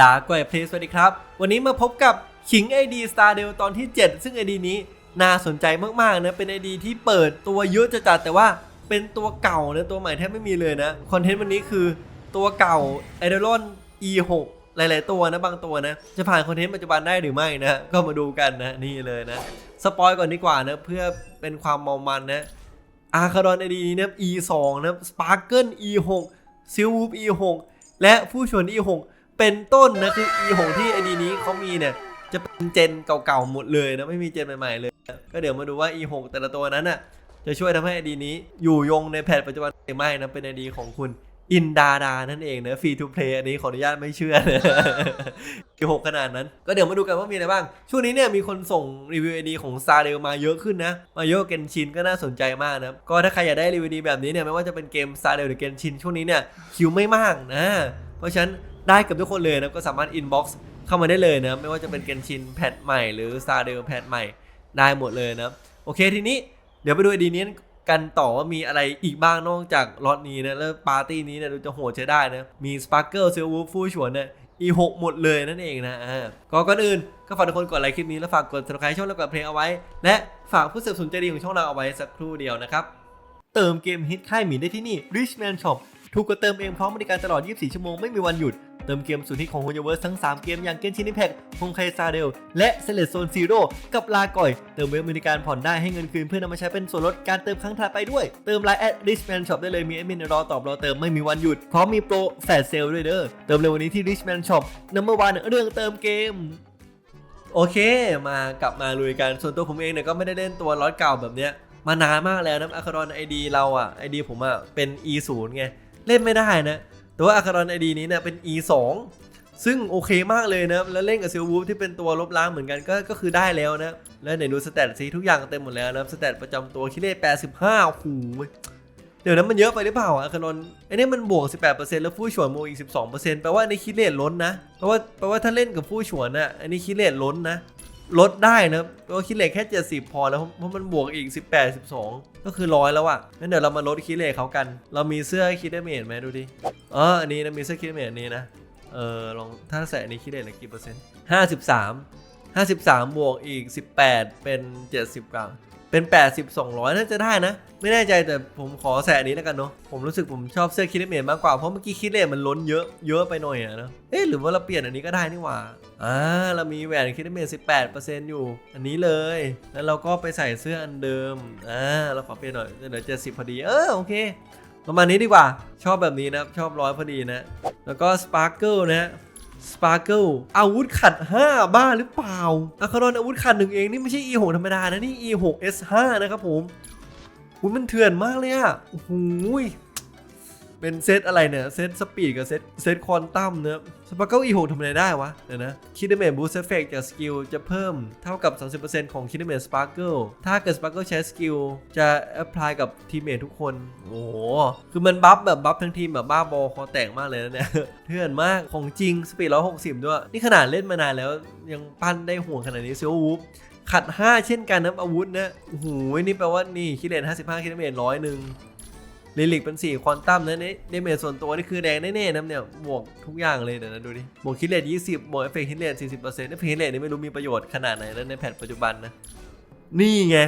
ลาก่อยเพลสวัสดีครับ วันนี้มาพบกับขิง ID Star d e l ตอนที่ 7 ซึ่ง ID นี้น่าสนใจมากๆนะ เป็น ID ที่เปิดตัวเยอะจะจัดแต่ว่าเป็นตัวเก่านะ ตัวใหม่แทบไม่มีเลยนะ คอนเทนต์วันนี้คือตัวเก่า i d o l o n E6 หลาย ๆ ตัวนะ บางตัวนะ จะผ่านคอนเทนต์ปัจจุบันได้หรือไม่นะ ก็มาดูกันนะนี่เลยนะ สปอยก่อนดีกว่านะ เพื่อเป็นความเมามันนะอาคาดอนไอดีนี้นะ E2 นะสปาร์เกิล E6 ซิลวูฟ E6 และผู้ชวน E6 เป็นต้นนะคือ E6 ที่ไอดีนี้เขามีเนี่ยจะเป็นเจนเก่าๆหมดเลยนะไม่มีเจนใหม่ๆเลย ก็เดี๋ยวมาดูว่า E6 แต่ละตัวนั้นน่ะจะช่วยทำให้ไอดีนี้อยู่ยงในแพทปัจจุบันหรือไม่นะเป็นไอดีของคุณอินดาดานั่นเองนะฟรีทูเพลย์อันนี้ขออนุญาตไม่เชื่อนะกี่หกขนาดนั้น ก็เดี๋ยวมาดูกันว่ามีอะไรบ้าง ช่วงนี้เนี่ยมีคนส่งรีวิวไอดีของซาเดลมาเยอะขึ้นนะ มาเยอะเกนชินก็น่าสนใจมากนะก็ถ้าใครอยากได้รีวิวดีแบบนี้เนี่ยไม่ว่าจะเป็นเกมซาเดลหรือเกนชินช่วงนี้เนี่ยคิวไม่มากนะ เพราะฉะนั้น ได้กับทุกคนเลยนะก็สามารถอินบ็อกซ์เข้ามาได้เลยนะไม่ว่าจะเป็นเกนชินแพทใหม่หรือซาเดลแพทใหม่ได้หมดเลยนะโอเคทีนี้เดี๋ยวไปดูดีนี้กันต่อว่ามีอะไรอีกบ้างนอกจากล็อตนี้นะแล้วปาร์ตี้นี้เนี่ยดูจะโหดใช้ได้นะมีสปาร์เกิลซิลวูฟฟูชวนเนี่ย E6 หกหมดเลยนั่นเองนะก็ก่อนอื่นก็ฝากทุกคนกดไลค์คลิปนี้แล้วฝากกด subscribe ช่องแล้วกดเพลงเอาไว้ และฝากผู้สนับสนุนใจดีของช่องเราเอาไว้สักครู่เดียวนะครับ เติมเกมฮิตค่ายหมีได้ที่นี่ Richman Shop ถูกกว่าเติมเองพร้อมบริการตลอด 24 ชั่วโมงไม่มีวันหยุด เติมเกมสุดฮิตของ h o y o v e r s e ทั้ง 3 เกมอย่าง Genshin Impact ฮงไคซาเดล และ s e l e t Zone Zero กับลาก่อย เติมเว็บบริการผ่อนได้ให้เงินคืนเพื่อนำมาใช้เป็นส่วนลดการเติมครั้งถัดไปด้วย เติมไลน์แอด Richman Shop ได้เลยมีแอดมินรอตอบรอเติมไม่มีวันหยุด พร้อมมีโปรแฟลชเซลด้วยเด้อ เติมเร็ววันนี้ที่ Richman Shop Number One เรื่องเติมเกมโอเค มากลับมาลุยกัน ส่วนตัวผมเองเนี่ยก็ไม่ได้เล่นตัวล็อตเก่าแบบเนี้ยมานานมากแล้วนะอาคารอนไอดีเราอะไอดีผมอะเป็น E0 ไง เล่นไม่ได้นะ แต่ว่าอาคารอนไอดีนี้เนี่ยเป็น E2 ซึ่งโอเคมากเลยนะแล้วเล่นกับซิลวูฟที่เป็นตัวลบล้างเหมือนกันก็ก็คือได้แล้วนะ แล้วไหนดูสเตตซีทุกอย่างเต็มหมดแล้วนะสเตตประจำตัวคิเล่85โอ้โหเดี๋ยวนั้นมันเยอะไปหรือเปล่าอาคารอนไอเนี้ยมันบวก 18%แล้วฟู่ฉวนโมอีก 12%แปลว่าในคิเลตล้นนะแปลว่าแปลว่าถ้าเล่นกับฟู่ฉวนน่ะอันนี้คิเลตล้นนะลดได้นะแปลว่าคิเลตแค่ 70 พอแล้วเพราะมันบวกอีก 18 12 ก็คือร้อยแล้วอะงั้นเดี๋ยวเรามาลดคิเลตเขากัน เรามีเสื้อคิดเดเมจไหมดูดิ อ๋ออันนี้นะมีเสื้อคิดเดเมจอันนี้นะ เออลองถ้าใส่อันนี้คิดเลตเหลือกี่เปอร์เซ็นต์ห้าสิบสามห้าสิบสามบวกอีกสิบแปดเป็นเจ็ดสิบกรัมเป็นแปดสิบสองร้อยน่าจะได้นะ ไม่แน่ใจแต่ผมขอใส่อันนี้แล้วกันเนาะผมรู้สึกผมชอบเสื้อคิดเลตมากกว่าเพราะเมื่อกี้คิดเลตมันล้นเยอะเยอะไปหน่อยอะเนะเอ๊ะหรือว่าเราเปลี่ยนอันนี้ก็ได้นี่หว่าอ่าเรามีแหวนคิดเลตสิบแปดเปอร์เซ็นต์อยู่ อันนี้เลย แล้วเราก็ไปใส่เสื้ออันเดิมอ่าเราขอเปลี่ยนหน่อยเหลือเจ็ดสิบพอดีเออโอเค ประมาณนี้ดีกว่า ชอบแบบนี้นะครับ ชอบร้อยพอดีนะ แล้วก็สปาร์เกิลนะสปาร์เกิลอาวุธขัด 5 บ้าหรือเปล่าอะคารอนอาวุธขัดหนึ่งเอง นี่ไม่ใช่ E6 ธรรมดานะ นี่ E6 S5 นะครับผมอุ้มันเถื่อนมากเลยอะโอ้ย เป็นเซตอะไรเนี่ย เซตสปีดกับเซตเซตควอนตัมเนะสปาร์เกิล E6 ทำอะไรได้วะเดี๋ยวนะคิดเมทบูสเอฟเฟกจากสกิลจะเพิ่มเท่ากับ 30%ของคิดเมทสปาร์เกิลถ้าเกิดสปาร์เกิลใช้สกิลจะแอพพลายกับทีมเมททุกคน โอ้โห คือมันบัฟแบบบัฟทั้งทีมแบบบ้าบอคอแตกมากเลยนะเนี่ยเถื่อนมากของจริงสปีด160 ด้วย นี่ขนาดเล่นมานานแล้วยังปั้นได้ห่วงขนาดนี้เซลวูฟขัด 5 เช่นกันนะอาวุธนะโอ้โหนี่แปลว่านี่คิดเลน55คิดเมตรร้อยหนึ่ง ลิลิกเป็น4ควอนตัมนะเนี่ยเดเมจส่วนตัวนี่คือแดงแน่ๆนะเนี่ยบวกทุกอย่างเลยเดี๋ยวนะดูดิบวกคิดเลน20 บวกเอฟเฟกต์คิดเลน40%เอฟเฟกต์คิดเลนนี่ไม่รู้มีประโยชน์ขนาดไหนแล้วในแพทปัจจุบันนะนี่ไง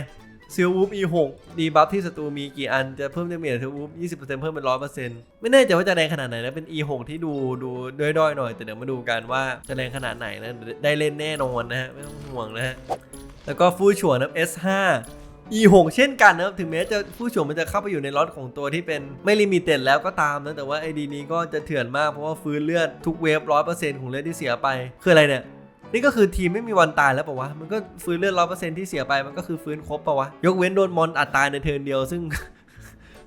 ซิลวูฟ E6 ดีบัฟที่ศัตรูมีกี่อันจะเพิ่มเดเมจซิลวูฟ20%เพิ่มเป็น 100%ไม่แน่ใจว่าจะแรงขนาดไหนนะเป็น E6 ที่ดูดูด้อยๆหน่อย แต่เดี๋ยวมาดูกันว่าจะแรงขนาดไหนนะได้เล่นแน่นอนนะฮะไม่ต้องห่วงนะฮะแล้วก็ฟู่ฉวนนะ S5 E6 เช่นกันนะครับถึงแม้จะฟู่ฉวนมันจะเข้าไปอยู่ในล็อตของตัวที่เป็นไม่ลิมิเต็ดแล้วก็ตามนะ แต่ว่าไอดีนี้ก็จะเถื่อนมากเพราะว่าฟื้นเลือดทุกเวฟร้อยเปอร์เซ็นต์ของเลือดที่เสียไป คืออะไรเนี่ย นี่ก็คือทีมไม่มีวันตายแล้วปะวะ มันก็ฟื้นเลือดร้อยเปอร์เซ็นต์ที่เสียไปมันก็คือฟื้นครบปะวะ ยกเว้นโดนมอนอัดตายในเทิร์นเดียวซึ่ง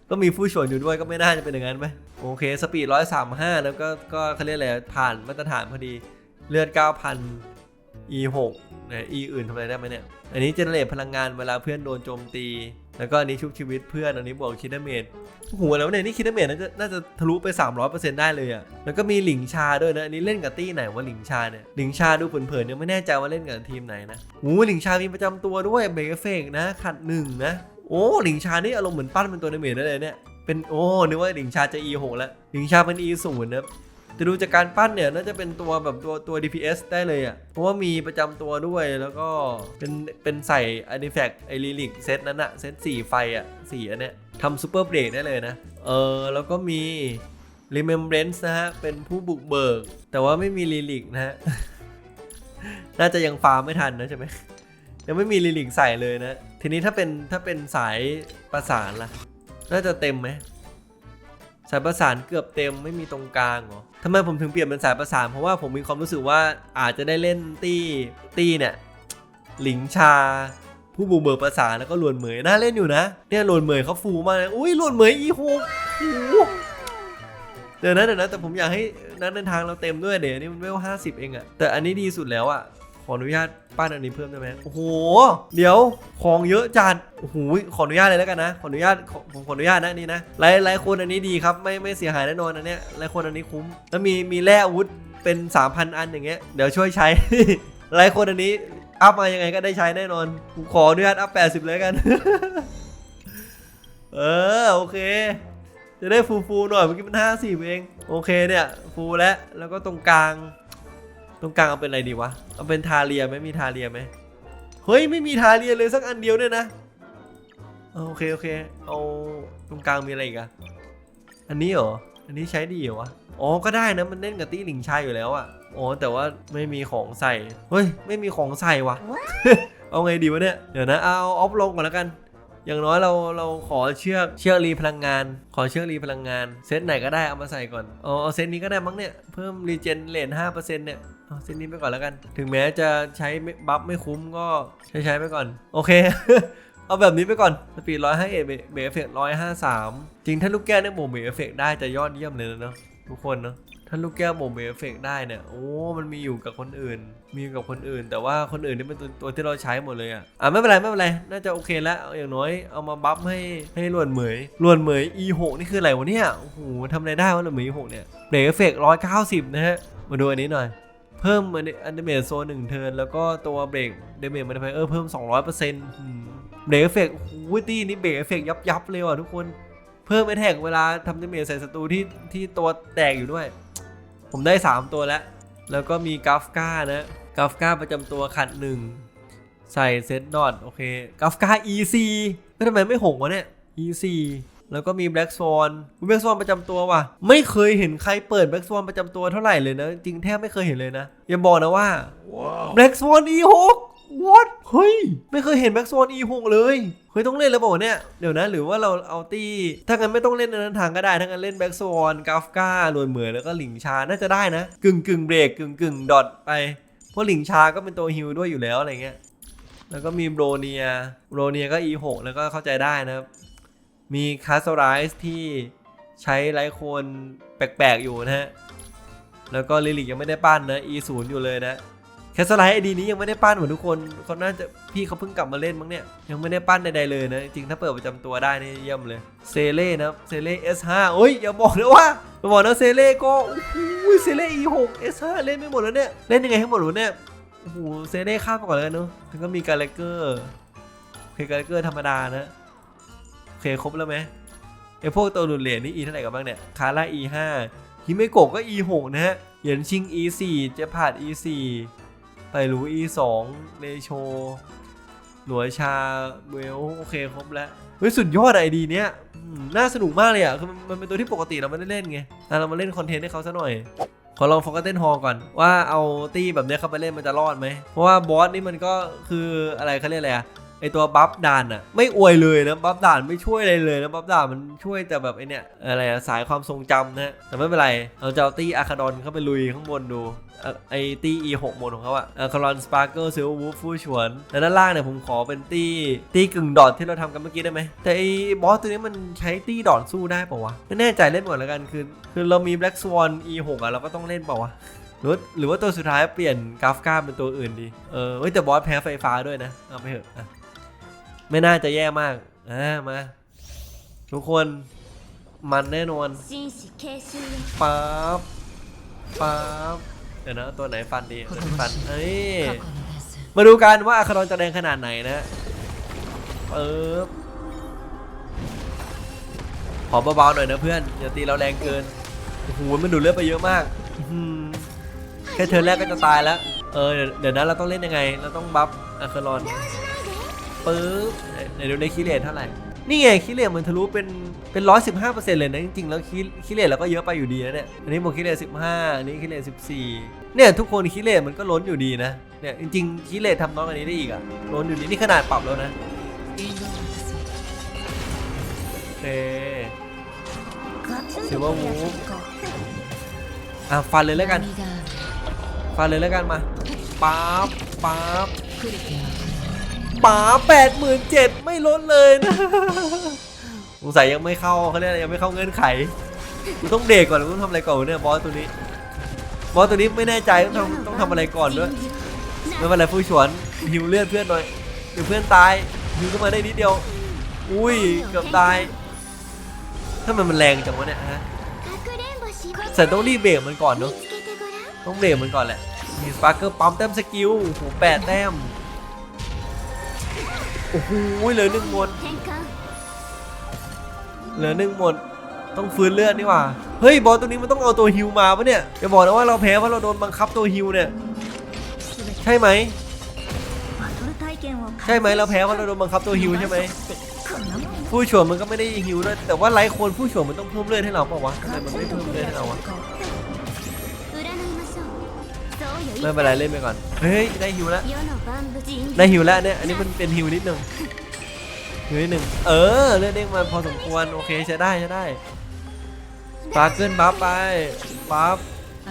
ก็มีฟู่ฉวนอยู่ด้วยก็ไม่น่าจะเป็นอย่างนั้นไหมโอเคสปีดร้อยสามห้าแล้วก็ก็เขาเรียกอะไรผ่านมาตรฐานพอดีเลือด9,000 E6 นะ E อื่นทำอะไรได้ไหมเนี่ย อันนี้เจเนเรตพลังงานเวลาเพื่อนโดนโจมตี แล้วก็อันนี้ชุบชีวิตเพื่อน อันนี้บวกคิดเมตโอ้โหแล้วเนี่ยนี่คิดเมตน่าจะน่าจะทะลุไป 300%ได้เลยอะ่ะ แล้วก็มีหลิงชาด้วยนะ อันนี้เล่นกับตี้ไหนว่าหลิงชาเนี่ย หลิงชาดูเผินๆยังไม่แน่ใจว่าเล่นกับทีมไหนนะโอ้หลิงชามีประจำตัวด้วยเบรกเฟเฟกนะ ขัดหนึ่งนะ โอ้หลิงชานี่อารมณ์เหมือนปั้นเป็นตัวเดเมจได้เลยเนี่ย เป็นโอ้นึกว่าหลิงชาจะ E6 แล้วหลิงชาเป็น E0 นะ แต่ดูจากการปั้นเนี่ยน่าจะเป็นตัวแบบตัวตัว DPS ได้เลยอะ่ะ เพราะว่ามีประจำตัวด้วยแล้วก็เป็นเป็นใส่ Artifact ไอริลิกเซตนั้นอะเซตสี่ไฟอะสี่อันเนี้ยทำซูเปอร์เบรกได้เลยนะ เออ แล้วก็มี Remembrance นะฮะ เป็นผู้บุกเบิก แต่ว่าไม่มีลิลิกนะฮะ น่าจะยังฟาร์มไม่ทันนะใช่ไหม ยังไม่มีลิลิกใส่เลยนะ ทีนี้ถ้าเป็นถ้าเป็นสายประสานล่ะ น่าจะเต็มไหม สายประสานเกือบเต็มไม่มีตรงกลางเหรอทำไมผมถึงเปลี่ยนเป็นสายประสานเพราะว่าผมมีความรู้สึกว่าอาจจะได้เล่นตี้ตี้เนี่ยหลิงชา ผู้บุกเบิกประสานแล้วก็ลวนเหมยน่าเล่นอยู่นะเนี่ยลวนเหมยเขาฟูมากเลยอุ้ยลวนเหมยอีโหโอ้โหเดี๋ยวนะเดี๋ยวนะแต่ผมอยากให้นักเดินทางเราเต็มด้วยเดี๋ยวนี้มันเวลห้าสิบเองอะแต่อันนี้ดีสุดแล้วอะ ขออนุญาตปั้นอันนี้เพิ่มได้ไหมโอ้โห เดี๋ยวของเยอะจัด โอ้โห ขออนุญาตเลยแล้วกันนะ ขออนุญาตขอผมขออนุญาตนะนนี้นะหลายหลายคนอันนี้ดีครับ ไม่ไม่เสียหายแน่นอนอันเนี้ยหลายคนอันนี้คุ้ม แล้วมีมีแร่อาวุธเป็น 3,000 อันอย่างเงี้ย เดี๋ยวช่วยใช้ หลายคนอันนี้อัพมายังไงก็ได้ใช้แน่นอน ผมขออนุญาตอัพ 80 เลยกัน เออโอเค จะได้ฟูฟูหน่อยเมื่อกี้มัน50เอง โอเคเนี่ย ฟูแล้วแล้วก็ตรงกลาง ตรงกลางเอาเป็นอะไรดีวะ เอาเป็นทาเรียไหมมีทาเรียไหมเฮ้ยไม่มีทาเรียเลยสักอันเดียวเนี่ยนะเออโอเคโอเค เอาตรงกลางมีอะไรอีกอะอันนี้เหรอ อันนี้ใช้ดีเหรอวะ อ๋อก็ได้นะมันเล่นกับตี้หลิงชัยอยู่แล้วอะอ๋อแต่ว่าไม่มีของใส่ เฮ้ยไม่มีของใส่วะเอาไงดีวะเนี่ย เดี๋ยวนะเอาออฟลงก่อนแล้วกัน อย่างน้อยเราเราขอเชือกเชือกรีพลังงาน ขอเชือกรีพลังงานเซตไหนก็ได้เอามาใส่ก่อนเอาเอาเซตนี้ก็ได้มั้งเนี่ยเพิ่มรีเจนเลนห้าเปอร์เซ็นต์เนี่ยเอาเซตนี้ไปก่อนแล้วกัน ถึงแม้จะใช้บัฟไม่คุ้มก็ใช้ใช้ไปก่อน โอเค เอาแบบนี้ไปก่อนสปีดร้อยห้าเอ็ดเบรเอฟเฟกร้อยห้าสามจริงถ้าลูกแก้วเนี่ยโมเบรเอฟเฟกได้จะยอดเยี่ยมเลยนะเนาะทุกคนเนาะ ถ้าลูกแก้วโมเบรเอฟเฟกได้เนี่ยโอ้ มันมีอยู่กับคนอื่น มีกับคนอื่น แต่ว่าคนอื่นนี่เป็นตัวตัวที่เราใช้หมดเลยอะอะไม่เป็นไรไม่เป็นไร น่าจะโอเคแล้วอย่างน้อยเอามาบัฟให้ให้ลวนเหมยลวนเหมย E6 นี่คืออะไรวะเนี่ยโอ้โหทำอะไรได้วะลวนเหมย E6 เนี่ยเบรกเอฟเฟกร้อยเก้าสิบนะฮะมาดูอันนี้หน่อยเพิ่มอันเดเมจโซนหนึ่งเทิร์นแล้วก็ตัวเบรกเดเมจมันไปเออเพิ่ม 200%อืมเบรกเอฟเฟกต์วูตี้นี่เบรกเอฟเฟกต์ยับยับเลยว่ะทุกคน เพิ่มไปแท็กเวลาทำเดเมจใส่ศัตรูที่ที่ตัวแตกอยู่ด้วย ผมได้ 3 ตัวแล้ว แล้วก็มีกราฟก้านะกราฟก้าประจำตัวขัดหนึ่งใส่เซตดอทโอเคกราฟก้า EC แล้วทำไมไม่หงวะเนี่ย EC แล้วก็มี Black Swan Black Swan ประจำตัวว่ะ ไม่เคยเห็นใครเปิด Black Swan ประจำตัวเท่าไหร่เลยนะ จริงแทบไม่เคยเห็นเลยนะ อย่าบอกนะว่า Black Swan E6 What เฮ้ย ไม่เคยเห็น Black Swan E6 เลยเฮ้ยต้องเล่นแล้วเปล่เนี่ย เดี๋ยวนะ หรือว่าเราเอาตี้ ถ้างั้นไม่ต้องเล่นในนั้นทางก็ได้ ถ้างั้นเล่น Black Swan กาฟก้าลวนเหมือแล้วก็หลิงชา น่าจะได้นะ กึ่งกึ่งเบรกกึ่งกึ่งดอทไป เพราะหลิงชาก็เป็นตัวฮิลด้วยอยู่แล้วอะไรเงี้ย แล้วก็มีโบรเนีย โบรเนียก็ E6 แล้วก็เข้าใจได้นะครับ มีคาสไรส์ที่ใช้ไลโคนแปลกๆอยู่นะฮะ แล้วก็ลิลิกยังไม่ได้ปั้นนะ E 0 อยู่เลยนะ แคสไลท์ไอดีนี้ยังไม่ได้ปั้นเหมือนทุกคนเขาน่าจะพี่เขาเพิ่งกลับมาเล่นมั้งเนี่ย ยังไม่ได้ปั้นใดๆเลยนะ จริงถ้าเปิดประจำตัวได้นี่เยี่ยมเลย เซเล่นะเซเล่ S5 โอ้ยอย่าบอกนะว่าอย่าบอกนะเซเล่ก็โอ้โหเซเล่ E6 S5 เล่นไม่หมดแล้วเนี่ย เล่นยังไงให้หมดวะเนี่ยโอ้โหเซเล่ข้ามไปก่อนเลยเนาะแล้วก็มีกาเลเกอร์โอเคกาเลเกอร์ธรรมดานะโอเคครบแล้วไหมไอพวกตัวหลุดเหรียญนี่ E เท่าไหร่กันบ้างเนี่ย คาร่า E 5 ฮิเมโกะก็ E 6 นะฮะเหยียนชิง E 4 เจพาด E 4 ไปรู E 2เลโช หลัวชาเวลโอเคครบแล้ว เฮ้ย สุดยอดไอดีเนี้ยน่าสนุกมากเลยอะ คือมันเป็นตัวที่ปกติเราไม่ได้เล่นไงแต่เรามาเล่นคอนเทนต์ให้เขาซะหน่อย ขอลองโฟกัสเต้นฮอก่อน ว่าเอาตี้แบบเนี้ยเข้าไปเล่นมันจะรอดไหม เพราะว่าบอสนี่มันก็คืออะไรเขาเรียกอะไรอะ ไอตัวบัฟด่านอะไม่อวยเลยนะบัฟด่านไม่ช่วยอะไรเลยนะบัฟด่านมันช่วยแต่แบบไอเนี้ยอะไรอะสายความทรงจำนะแต่ไม่เป็นไรเราจะเอาตี้อาคาดอนเข้าไปลุยข้างบนดูไอตี้ E6 โหมดของเขาอะอาคารอนสปาร์เกิลซิลวูฟฟูชวนแล้วด้านล่างเนี่ยผมขอเป็นตี้ตี้กึ่งดอทที่เราทำกันเมื่อกี้ได้ไหม แต่ไอบอสตัวนี้มันใช้ตี้ดอทสู้ได้ปะวะ ไม่แน่ใจเล่นหมดแล้วกัน คือ คือเรามี Black Swan E6 อะเราก็ต้องเล่นป่าวะหรือหรือว่าตัวสุดท้ายเปลี่ยนกราฟก้าเป็นตัวอื่นดี เออแต่บอสแพ้ไฟฟ้าด้วยนะ เอาไปเถอะ ไม่น่าจะแย่มากอามา ทุกคนมันแน่นอนป๊าบป๊าบเดี๋ยวนะตัวไหนฟันดีฟันเอ้ยมาดูกันว่าอาคารอนจะแดงขนาดไหนนะเออขอเบาๆหน่อยนะเพื่อนอย่าตีเราแรงเกินโอ้มันดูเลือดไปเยอะมากแค่เธอแรกก็จะตายแล้วเออเดี๋ยวนะเราต้องเล่นยังไง เราต้องบัฟอาคารอน ปึ๊บเดี๋ยวดูในคิเลตเท่าไหร่ นี่ไงคิเลตมันทะลุเป็นเป็นร้อยสิบห้าเปอร์เซ็นต์เลยนะจริงๆแล้วคิคิเลตเราก็เยอะไปอยู่ดีนะเนี่ยอันนี้โมคิเลตสิบห้าอันนี้คิเลตสิบสี่เนี่ยทุกคนคิเลตมันก็ล้นอยู่ดีนะเนี่ยจริงๆคิเลตทำน้องอันนี้ได้อีกอะล้นอยู่ดีนี่ขนาดปรับแล้วนะเคซิวอร์วูอะฟันเลยแล้วกัน ฟันเลยแล้วกันมาปั๊บปั๊บ ป๋าแปดหมื่นเจ็ดไม่ลดเลยนะสงสัยยังไม่เข้าเขาเนี่ยยังไม่เข้าเงื่อนไขต้องเด็กก่อนกูต้องทำอะไรก่อนเนี่ยบอสตัวนี้ บอสตัวนี้ไม่แน่ใจต้องทำต้องทำอะไรก่อนด้วยไม่เป็นไรผู้ชวนหิวเลือดเพื่อนหน่อยเดี๋ยวเพื่อนตายหิวขึ้นมาได้นิดเดียว อุ้ยเกือบตายถ้ามันมันแรงจังวะเนี่ยฮะแต่ต้องรีบเบรกมันก่อนเนาะต้องเบรกมันก่อนแหละมีสปาร์เกอร์ปั๊มเต็มสกิลหูแปดเต็ม โอ้โหเหลือหนึ่งหมดเหลือหนึ่งหมดต้องฟื้นเลือดนี่หว่า เฮ้ยบอสตัวนี้มันต้องเอาตัวฮิวมาปะเนี่ยจะบอกนะว่าเราแพ้เพราะเราโดนบังคับตัวฮิวเนี่ย ใช่ไหม ใช่ไหมเราแพ้เพราะเราโดนบังคับตัวฮิวใช่ไหมผู้ฉวยมันก็ไม่ได้ฮิวด้วยแต่ว่าไลท์คนผู้ฉวยมันต้องเพิ่มเลือดให้เราเปล่าวะทำไมมันไม่เพิ่มเลือดให้เราวะ ไม่เป็นไรเล่นไปก่อน เฮ้ยได้ฮิวแล้ว ได้ฮิวแล้วเนี่ย อันนี้มันเป็นฮิวนิดหนึ่งฮิวนิดหนึ่งเออเลือดเด้งมาพอสมควร โอเคใช้ได้ใช้ได้ปาร์เกิลบัฟไปบัฟ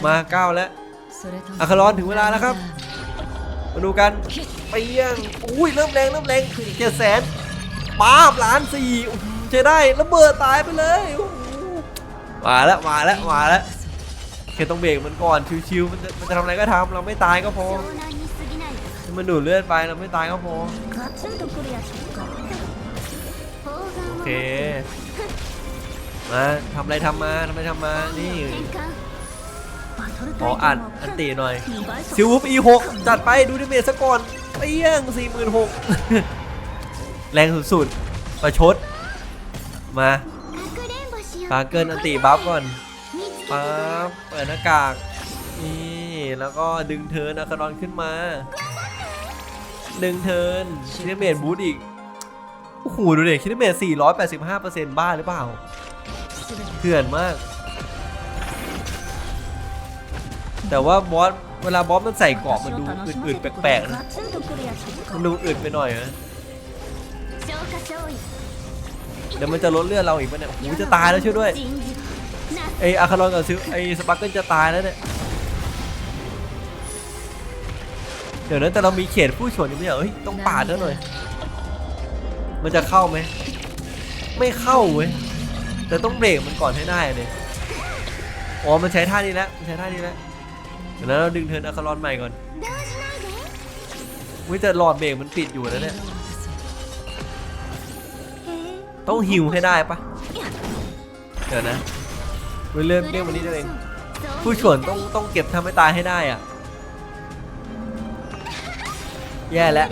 มาเก้าแล้วอัคาร้อนถึงเวลาแล้วครับ มาดูกันเปียงอุ้ยเริ่มแรงเริ่มแรงเจ็ดแสนป้าบล้านสี่ใช้ได้แล้วเบิดตายไปเลยมาแล้วมาแล้วมาแล้ว ค่ต้องเบรกมันก่อนชิวๆมันจะมันจะทำอะไรก็ทำเราไม่ตายก็พอมันดูดเลือดไปเราไม่ตายก็พอโอเคมาทำอะไรทำมาทำอะไรทำมานี่ขออัดอันตีหน่อยซิวูฟอีหกจัดไปดูดิเมจซะก่อนเอี้ยงสี่หมื่นหกแรงสุดๆประชดมาปาเกิลอันตีบัฟก่อน ปั๊บเปิดหน้ากาก นี่แล้วก็ดึงเทินอาคารอนขึ้นมา ดึงเทินคิดเมทบูทอีก โอ้โห ดูเด็กคิดเมท485%บ้าหรือเปล่าเถื่อนมาก แต่ว่าบอสเวลาบอสมันใส่กรอบมันดูอื่นๆแปลกๆนะมันดูอื่นไปหน่อยนะเดี๋ยวมันจะลดเลือดเราอีกปะเนี่ยโอ้โหจะตายแล้วช่วยด้วย ไออาคารอนกับซื้อไอสปาร์เกิลจะตายแล้วเนี่ย เดี๋ยวนั้นแต่เรามีเขตผู้ชนอยู่ไม่เหรอเฮ้ยต้องป่าดแล้วหน่อย มันจะเข้าไหม ไม่เข้าเว้ย แต่ต้องเบรกมันก่อนให้ได้เนี่ยอ๋อ มันใช้ท่านี้แล้ว มันใช้ท่านี้แล้ว เดี๋ยวนั้นเราดึงเทินอาคารอนใหม่ก่อนวิแต่หลอดเบรกมันปิดอยู่แล้วเนี่ย ต้องหิวให้ได้ปะเดี๋ยวนะ เริ่มเรื่องวันนี้นั่เอง ผู้ชวนต้องต้องเก็บทำให้ตายให้ได้อะ แย่แล้ว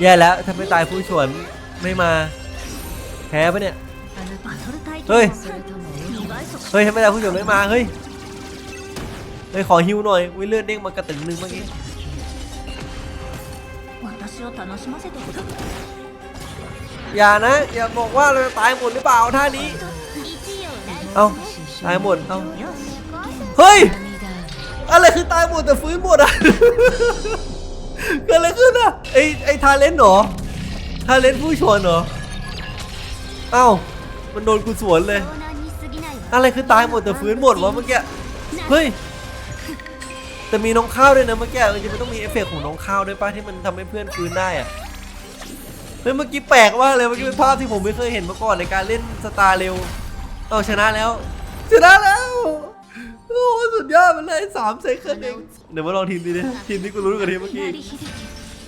แย่แล้วทำให้ตายผู้ชวนไม่มา แพ้ปะเนี่ย เฮ้ย เฮ้ยทำให้ตายผู้ชวนไม่มา เฮ้ยเลยขอฮิวหน่อยวิเลือดเด้งมากระตึงหนึ่งเมื่อกี้อย่านะ อย่าบอกว่าเราจะตายหมดหรือเปล่าท่านี้ เอา ตายหมด เอ้า เฮ้ย อะไรคือตายหมดแต่ฟื้นหมดอะ เกิดอะไรขึ้นอะ ไอไอทาเลนเหรอ ทาเลนผู้ชนเหรอ เอ้า มันโดนกูสวนเลย อะไรคือตายหมดแต่ฟื้นหมดวะเมื่อกี้ เฮ้ย แต่มีน้องข้าวด้วยนะเมื่อกี้มันจะต้องมีเอฟเฟกของน้องข้าวด้วยป้าที่มันทำให้เพื่อนฟื้นได้อะเฮ้ยเมื่อกี้แปลกมากเลยเมื่อกี้เป็นภาพที่ผมไม่เคยเห็นมาก่อนในการเล่นสตาร์เร็ว เอาชนะแล้ว ชนะแล้วโอ้สุดยอดมันเลยสามเซคันเองเดี๋ยวมาลองทีมนี้ดิทีมนี้กูรู้กันทีมเมื่อกี้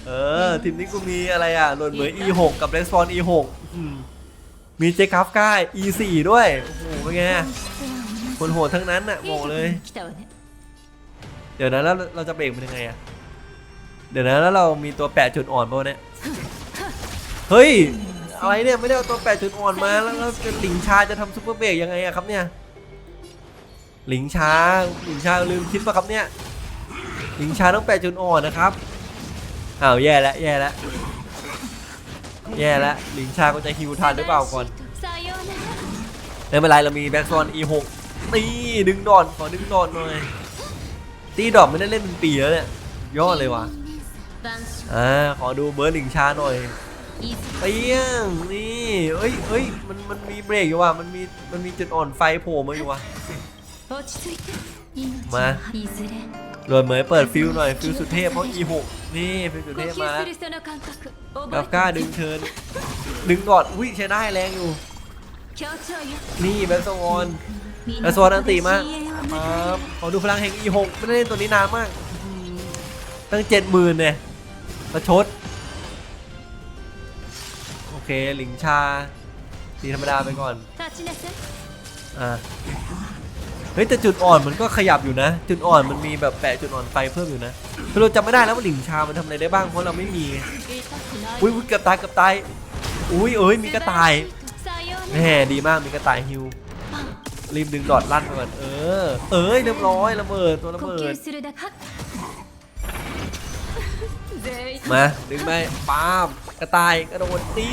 เออทีมนี้กูมีอะไรอะหล่นเหมือน E6 กับเรสปอน E6 มีเจคัฟก้า E4 ด้วยโอ้โหเป็นไงคนโหดทั้งนั้นอะบอกเลย เดี๋ยวนะแล้วเราจะเบรกเป็นยังไงอะเดี๋ยวนะแล้วเรามีตัวแปะจุดอ่อนป่ะเนี่ยเฮ้ยอะไรเนี่ยไม่ได้เอาตัวแปะจุดอ่อนมาแล้วแล้วหลิงชาจะทำซุปเปอร์เบรกยังไงอะครับเนี่ย หลิงช้าหลิงช้าลืมคิดป่ะครับเนี่ยหลิงช้าต้องแปดจุดอ่อนนะครับอ้าวแย่แล้วแย่แล้วแย่แล้วหลิงช้าก็จะฮิวทันหรือเปล่าก่อนไม่เป็นไรเรามีแบ็กซอน e กตีดึงดอนขอดึงดอนหน่อยตีดอกไม่ได้เล่นเป็นปีแล้วเนี่ยยอดเลยวะอ่าขอดูเบอร์หลิงช้าหน่อยเตี้ยงนี่เอ้ยเอ้ยมันมันมีเบรกอยู่ว่ะมันมีมันมีจุดอ่อนไฟโผล่มาอยู่ว่ะ มารวยเหมยเปิดฟิวหน่อยฟิวสุดเทพเพราะ E6 นี่ฟิวสุดเทพมาดาวก้าดึงเทินดึงกอดอุ้ยใช้ได้แรงอยู่ นี่แบสซอนแบสซอนอันตีมากครับขอดูพลังแห่ง E6 ไม่ได้เล่นตัวนี้นานมาก ตั้งเจ็ดหมื่นเนี่ยประชด โอเคหลิงชาตีธรรมดาไปก่อนอ่า เฮ้ยแต่จุดอ่อนมันก็ขยับอยู่นะ จุดอ่อนมันมีแบบแปะจุดอ่อนไฟเพิ่มอยู่นะเราจำไม่ได้แล้วว่าหลิงชามันทำอะไรได้บ้างเพราะเราไม่มีอุ้ยเกือบตายเกือบตายอุ้ยเอ้ยมีกระต่ายแหมดีมากมีกระต่ายฮิวรีบดึงดอดลั่นก่อนเออ เอ้ยเรียบร้อยระเบิดตัวระเบิดมาดึงไหปป้ามกระต่ายกระโดดตี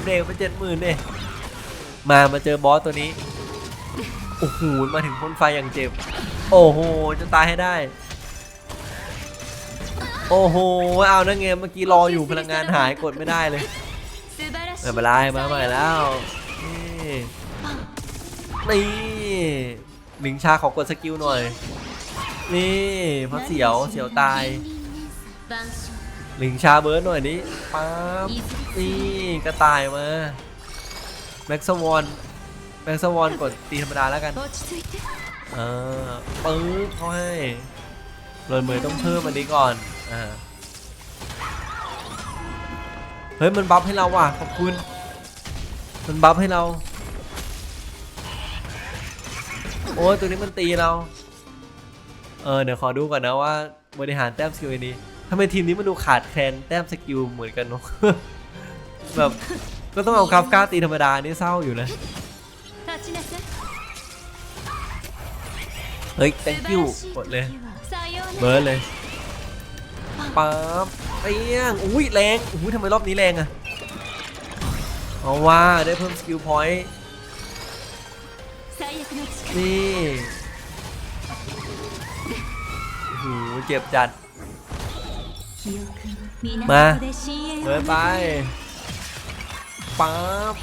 เบรกไปเจ็ดหมื่นเลยมามาเจอบอสตัวนี้ โอ้โหมาถึงพ่นไฟอย่างเจ็บ โอ้โห จะตายให้ได้ โอ้โห เอานั่นไงเมื่อกี้รออยู่พลังงานหายกดไม่ได้เลยไม่เป็นไรมาใหม่แล้วนี่นี่หนิงชาขอกดสกิลหน่อย นี่พระเสียวเสียวตายหนิงชาเบิร์ดหน่อยนี้ปั๊บนี่กระต่ายมาแม็กซ์วอน งสวอนกดตีธรรมดาแล้วกันเออปึ๊บเขาให้โอยมือต้องเพิ่มอันนี้ก่อนอ่าเฮ้ยมันบัฟให้เราว่ะขอบคุณมันบัฟให้เราโอ้ตัวนี้มันตีเราเออเดี๋ยวขอดูก่อนนะว่าบริหารแต้มสกิลนี้ทำไมทีมนี้มันดูขาดแคลนแต้มสกิลเหมือนกันเนาะแบบก็ต้องเอาคราฟก้าตีธรรมดานี่เศร้าอยู่นะ เฮ้ย thank you กดเลยเบิร์ดเลยปั๊บเตี้ยงอุ้ยแรงอุ้ยทำไมรอบนี้แรงอะเอาว่าได้เพิ่มสกิลพอยต์นี่หูเจ็บจัด มาเบิร์ดไปปั๊บ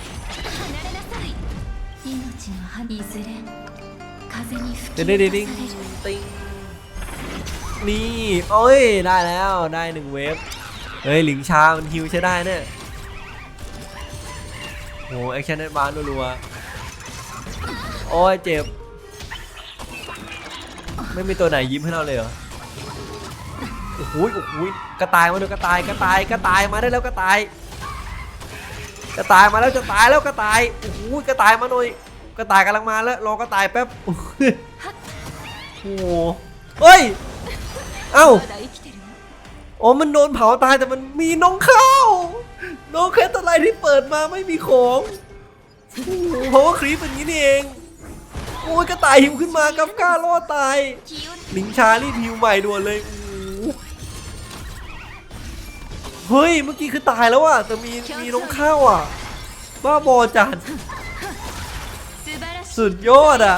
เดี๋ยดี๋ดิ๊งติ๊งนี่โอ้ยได้แล้วได้หนึ่งเวฟเฮ้ยหลิงชา มันฮิวใช้ได้เนี่ยโหแอคชั่นแอดวานรัวๆโอ้ยเจ็บ ไม่มีตัวไหนยิ้มให้เราเลยเหรอโอ้โหโอ้โหกระต่ายมาดูกระต่ายกระต่ายกระต่ายมาได้แล้วกระต่าย กระต่ายมาแล้วจะตายแล้วกระต่ายโอ้โหกระต่ายมาหน่อย กระต่ายกำลังมาแล้วรอกระต่ายแป๊บโอ้โเฮ้ย เอ้าโอ้มันโดนเผาตายแต่มันมีน้องข้าวน้องแคทอะไรที่เปิดมาไม่มีของเพราะว่าครีปเป็นนี้เองโอ้ยกระต่ายหิวขึ้นมากับก้าลอดตายลิงชารีบหิวใหม่ด่วนเลยเฮ้ยเมื่อกี้คือตายแล้วอะแต่มีมีน้องข้าวอะบ้าบอจัด สุดยอดอะ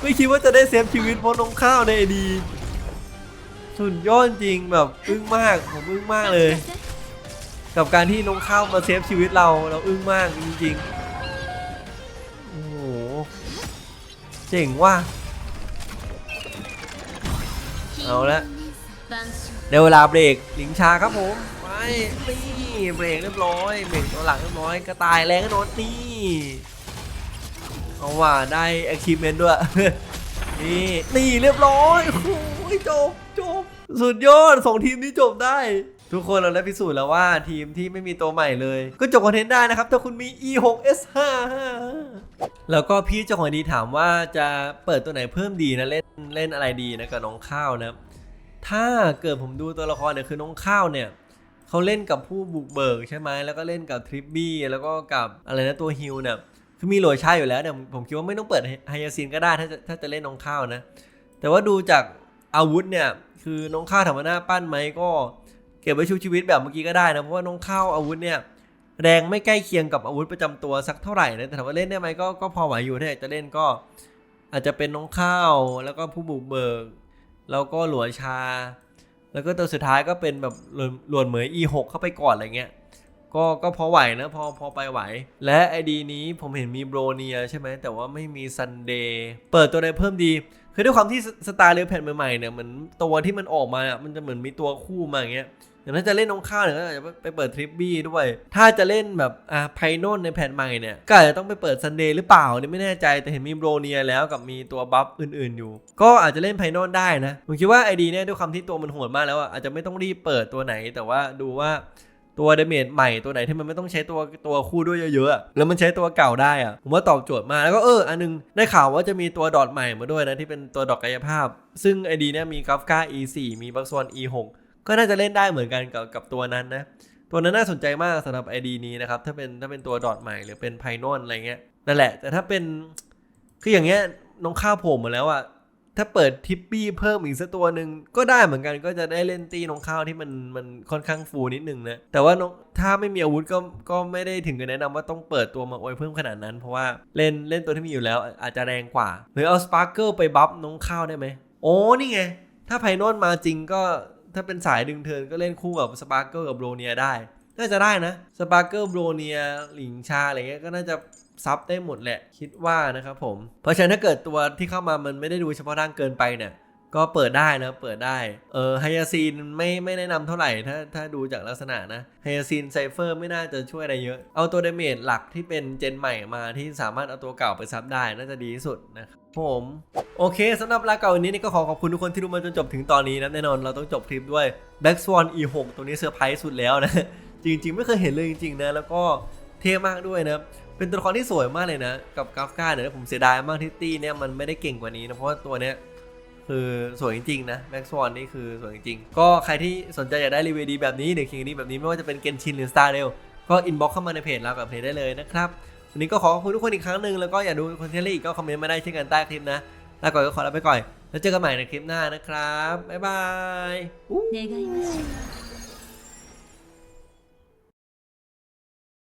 ไม่คิดว่าจะได้เซฟชีวิตเพราะนมข้าวในดี สุดยอดจริงแบบอึ้งมากผมอึ้งมากเลย กับการที่น้องข้าวมาเซฟชีวิตเราเราอึ้งมากจริงๆโอ้โหเจ๋งว่ะเอาละเดี๋ยวเวลาเบรกหลิงชาครับผมไปนี่เบรกเรียบร้อยเบรกตัวหลังเรียบร้อยกระต่ายแรงก็โดนนี่ เอาว่าได้ achievement ด้วย นี่นี่เรียบร้อยโอ้โหจบจบสุดยอดสองทีมนี้จบได้ ทุกคนเราได้พิสูจน์แล้วว่าทีมที่ไม่มีตัวใหม่เลย ก็จบคอนเทนต์ได้นะครับ ถ้าคุณมี e6s5 แล้วก็พี่เจ้าของดีถามว่าจะเปิดตัวไหนเพิ่มดีนะเล่นเล่นอะไรดีนะกับน้องข้าวนะถ้าเกิดผมดูตัวละครเนี่ยคือน้องข้าวเนี่ยเขาเล่นกับผู้บุกเบิกใช่ไหมแล้วก็เล่นกับทริปบี้แล้วก็กับอะไรนะตัวฮิลเนี่ย คือมีโหลดช้อยู่แล้วเนี่ยผมคิดว่าไม่ต้องเปิดไฮยาซินก็ได้ถ้าจะถ้าจะเล่นน้องข้าวนะ แต่ว่าดูจากอาวุธเนี่ย คือน้องข้าวถามว่าหน้าปั้นไหมก็เก็บไว้ชูชีวิตแบบเมื่อกี้ก็ได้นะ เพราะว่าน้องข้าวอาวุธเนี่ย แรงไม่ใกล้เคียงกับอาวุธประจำตัวสักเท่าไหร่นะแต่ถามว่าเล่นได้ไหมก็ก็พอไหวอยู่ถ้าอยากจะเล่นก็ อาจจะเป็นน้องข้าวแล้วก็ผู้บุกเบิก แล้วก็หลัวชา แล้วก็ตัวสุดท้ายก็เป็นแบบหลวนหลวนเหมย E6 เข้าไปก่อนอะไรเงี้ย ก็ก็พอไหวนะพอพอไปไหว และไอดีนี้ผมเห็นมีโบรเนียใช่ไหมแต่ว่าไม่มีซันเดย์เปิดตัวใดเพิ่มดี คือด้วยความที่สตาร์เรลแผ่นใหม่ๆเนี่ยเหมือนตัวที่มันออกมาอะมันจะเหมือนมีตัวคู่มาอย่างเงี้ยอย่างถ้าจะเล่นน้องข้าวเนี่ยก็อาจจะไปเปิดทริปบี้ด้วย ถ้าจะเล่นแบบอ่าไพโนนในแผ่นใหม่เนี่ย ก็อาจจะต้องไปเปิดซันเดย์หรือเปล่าเนี่ยไม่แน่ใจแต่เห็นมีโบรเนียแล้วกับมีตัวบัฟอื่นๆอยู่ ก็อาจจะเล่นไพโนนได้นะผมคิดว่าไอดีเนี่ยด้วยความที่ตัวมันโหดมากแล้วอะอาจจะไม่ต้องรีบเปิดตัวไหน แต่ว่าดูว่า ตัวเดเมจใหม่ตัวไหนที่มันไม่ต้องใช้ตัวตัวคู่ด้วยเยอะๆ แล้วมันใช้ตัวเก่าได้อะผมว่าตอบโจทย์มาแล้วก็เอออันนึงได้ข่าวว่าจะมีตัวดอทใหม่มาด้วยนะที่เป็นตัวดอกกายภาพ ซึ่งไอดีเนี่ยมีกราฟก้า E4 มีบักซอน E6 ก็น่าจะเล่นได้เหมือนกันกับกับตัวนั้นนะตัวนั้นน่าสนใจมากสำหรับ ID นี้นะครับถ้าเป็นถ้าเป็นตัวดอทใหม่หรือเป็นไพนอนอะไรเงี้ยนั่นแหละ แต่ถ้าเป็นคืออย่างเงี้ยน้องข้าวผล่มาแล้วอะ ถ้าเปิดทิปปี้เพิ่มอีกสักตัวหนึ่งก็ได้เหมือนกันก็จะได้เล่นตีน้องข้าวที่มันมันค่อนข้างฟูนิดนึงนะ แต่ว่าน้องถ้าไม่มีอาวุธก็ก็ไม่ได้ถึงกับแนะนำว่าต้องเปิดตัวมาอวยเพิ่มขนาดนั้น เพราะว่าเล่นเล่นตัวที่มีอยู่แล้วอาจจะแรงกว่า หรือเอาสปาร์เกิลไปบัฟน้องข้าวได้ไหมโอ้นี่ไง ถ้าไพนอนมาจริงก็ถ้าเป็นสายดึงเทินก็เล่นคู่กับสปาร์เกิลกับโรเนียได้น่าจะได้นะสปาร์เกิลโบรเนียหลิงชาอะไรเงี้ยก็น่าจะ ซับได้หมดแหละคิดว่านะครับผม เพราะฉะนั้นถ้าเกิดตัวที่เข้ามามันไม่ได้ดูเฉพาะด้านเกินไปเนี่ยก็เปิดได้นะเปิดได้ เออไฮยาซีนไม่ไม่แนะนำเท่าไหร่ถ้าถ้าดูจากลักษณะนะไฮยาซีนไซเฟอร์ไม่น่าจะช่วยอะไรเยอะ เอาตัวเดเมจหลักที่เป็นเจนใหม่มาที่สามารถเอาตัวเก่าไปซับได้น่าจะดีที่สุดนะครับผมโอเคสำหรับลาเก่าวันนี้นี่ก็ขอขอบคุณทุกคนที่ดูมาจนจบถึงตอนนี้นะแน่นอนเราต้องจบคลิปด้วย Black Swan E6 ตัวนี้เซอร์ไพรส์สุดแล้วนะ จริง ๆ ไม่เคยเห็นเลยจริง ๆ นะ แล้วก็เท่มากด้วยนะ เป็นตัวละครที่สวยมากเลยนะ กับกราฟกาเนี่ยผมเสียดายมากที่ตี้เนี่ยมันไม่ได้เก่งกว่านี้นะเพราะว่าตัวเนี้ยคือสวยจริงๆนะแม็กซ์วอนนี่คือสวยจริงๆ ก็ใครที่สนใจอยากได้รีวิวดีแบบนี้หรือคิงนี้แบบนี้ไม่ว่าจะเป็นเกนชินหรือสตาร์เรลก็อินบ็อกซ์เข้ามาในเพจเรากับเพจได้เลยนะครับวันนี้ก็ขอขอบคุณทุกคนอีกครั้งหนึ่งแล้วก็อย่าดูคอนเทนต์อีกก็คอมเมนต์มาได้เช่นกันใต้คลิปนะลาก่อนก็ขอลาไปก่อนแล้วเจอกันใหม่ในคลิปหน้านะครับบ๊ายบาย